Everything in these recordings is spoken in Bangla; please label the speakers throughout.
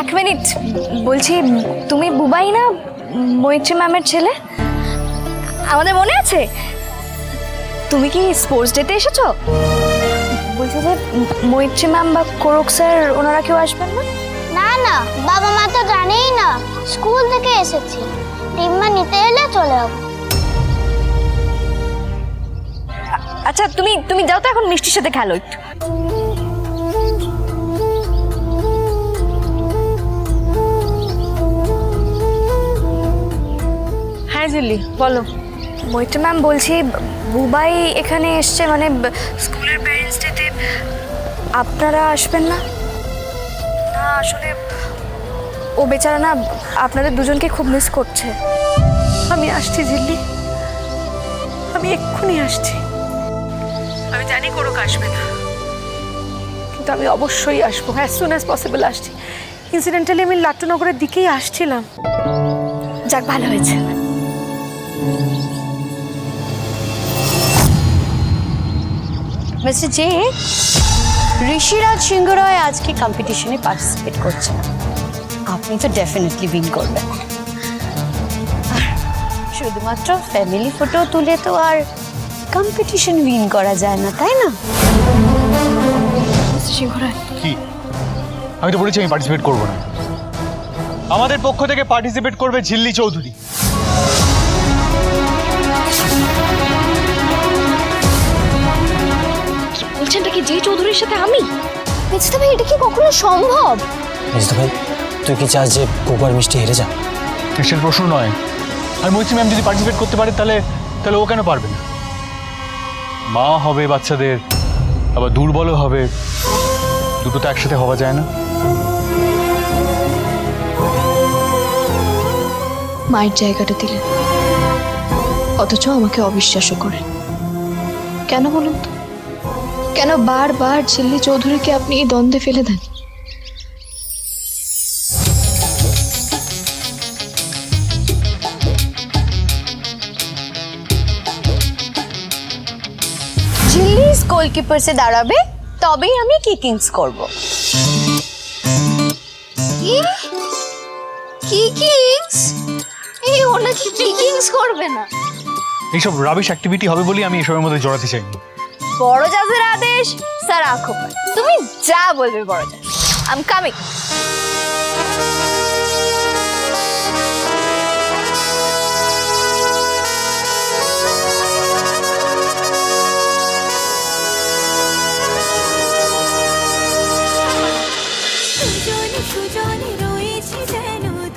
Speaker 1: অমিত বলছি তুমি বুবাই না মৈত্রী ম্যামের ছেলে? আমাদের মনে আছে? তুমি কি স্পোর্টস ডেতে এসেছ? বলছি যে মৈত্রী ম্যাম বা কোরক স্যার ওনারা কেউ আসবেন না?
Speaker 2: না না বাবা মা তো জানেই না। স্কুল থেকে এসেছি। ডিম্মা নিতে এলে চলে যাব
Speaker 1: আচ্ছা তুমি তুমি যাও তো এখন মিষ্টির সাথে খেলো একটু।
Speaker 3: জিল্লি বলো।
Speaker 1: মৈত্রী ম্যাম, বলছি, বুবাই এখানে এসছে মানে স্কুলের প্যারেন্টস ডেতে আপনারা আসবেন না? না, আসলে ও বেচারা না, আপনাদের দুজনকে খুব মিস করছে।
Speaker 3: আমি আসছি জিল্লি আমি এক্ষুনি আসছি। আমি জানি কোনো আসবে না। কিন্তু আমি অবশ্যই আসব অ্যাজ সুন অ্যাজ পসিবল আসছি। ইনসিডেন্টালি আমি লাট্টুনগরের দিকেই আসছিলাম।
Speaker 1: যাক, ভালো হয়েছে।
Speaker 4: মিস্টার জে ঋষিরাজ সিংহ রায় আজকে কম্পিটিশনে পার্টিসিপেট করছে আপনি তো ডেফিনেটলি উইন করবেন। শুধুমাত্র ফ্যামিলি ফটো তুলে তো আর কম্পিটিশন উইন করা যায় না তাই না?
Speaker 5: কি? আমি তো বলেছি আমি পার্টিসিপেট করব না। আমাদের পক্ষ থেকে পার্টিসিপেট করবে ঝিল্লি চৌধুরী।
Speaker 1: যে চৌধুরীর সাথে আমি?
Speaker 2: বুঝতে ভাই এটা কি কখনো সম্ভব?
Speaker 6: বুঝতে ভাই তুই কি চাস যে কুকুর মিষ্টি হেরে যা
Speaker 5: সেটা প্রশ্ন নয়। আর মৈত্রী ম্যাম যদি পার্টিসিপেট করতে পারে তাহলে তাহলে ও কেন পারবে না? মা হবে বাচ্চাদের আবার দুর্বলও হবে। দুটো তো একসাথে হওয়া যায় না।
Speaker 7: মায়ের জায়গাটা দিলেন। অথচ আমাকে অবিশ্বাসও করেন। কেন বলুন তো? কেন বারবার ঝিল্লি চৌধুরীকে আপনি এই দ্বন্দ্বে ফেলে দেন?
Speaker 4: ঝিল্লিস গোলকিপার্সে দাঁড়াবে তবেই আমি কিকিংস করব।
Speaker 2: কি? কিংস এই ও নাকি কিংস করবে না।
Speaker 5: এইসব রাবিশ অ্যাক্টিভিটি হবে বলেই আমি এসবের মধ্যে জড়াতে চাইনি
Speaker 1: বড় জাজের আদেশ? স্যার আখো। তুমি যা বলবে বড় জাজ। আম কামিং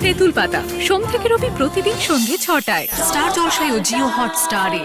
Speaker 8: তেঁতুল পাতা সোম থেকে রবি প্রতিদিন সন্ধ্যে ছটায়। স্টার জলসায় ও জিও হট স্টারে